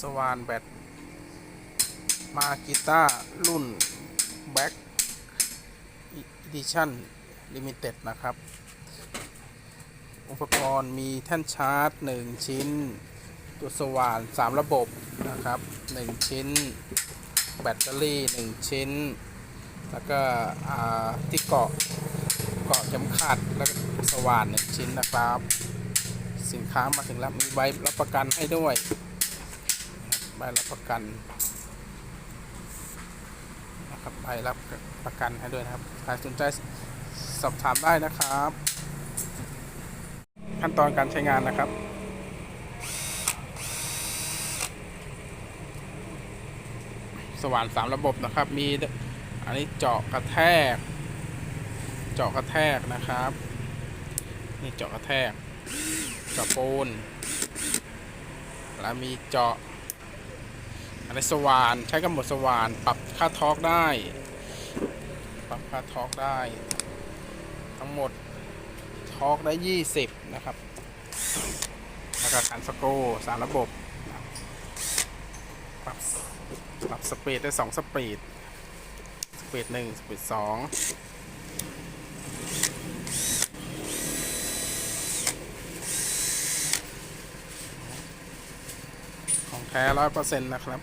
สว่านแบตมากีตารุ่น Back Edition Limited นะครับ อุปกรณ์มีแท่นชาร์จ 1 ชิ้น ตัวสว่าน 3 ระบบนะครับ 1 ชิ้น แบตเตอรี่ 1 ชิ้น แล้วก็ที่เกาะเกาะเข็มขัดแล้วก็สว่าน 1 ชิ้นนะครับ สินค้ามาถึงแล้วมีใบรับประกันให้ด้วย ใบรับประกันนะครับใบรับประกันให้ด้วยนะครับใครสนใจสอบถามได้นะครับ ขั้นตอนการใช้งานนะครับสว่านสามระบบนะครับ มีอันนี้เจาะกระแทก เจาะกระแทกนะครับ นี่เจาะกระแทกเจาะปูน แล้วมีเจาะ อันนี้สว่านใช้กับหมดสว่านปรับค่าทอร์กได้ ปรับค่าทอร์กได้ ทั้งหมดทอร์กได้ 20 นะครับ แล้วก็คันสโกสามระบบ ปรับปรับสปีดได้ 2 สปีด สปีด1สปีด2 ของแท้ร้อยเปอร์เซ็นต์นะครับ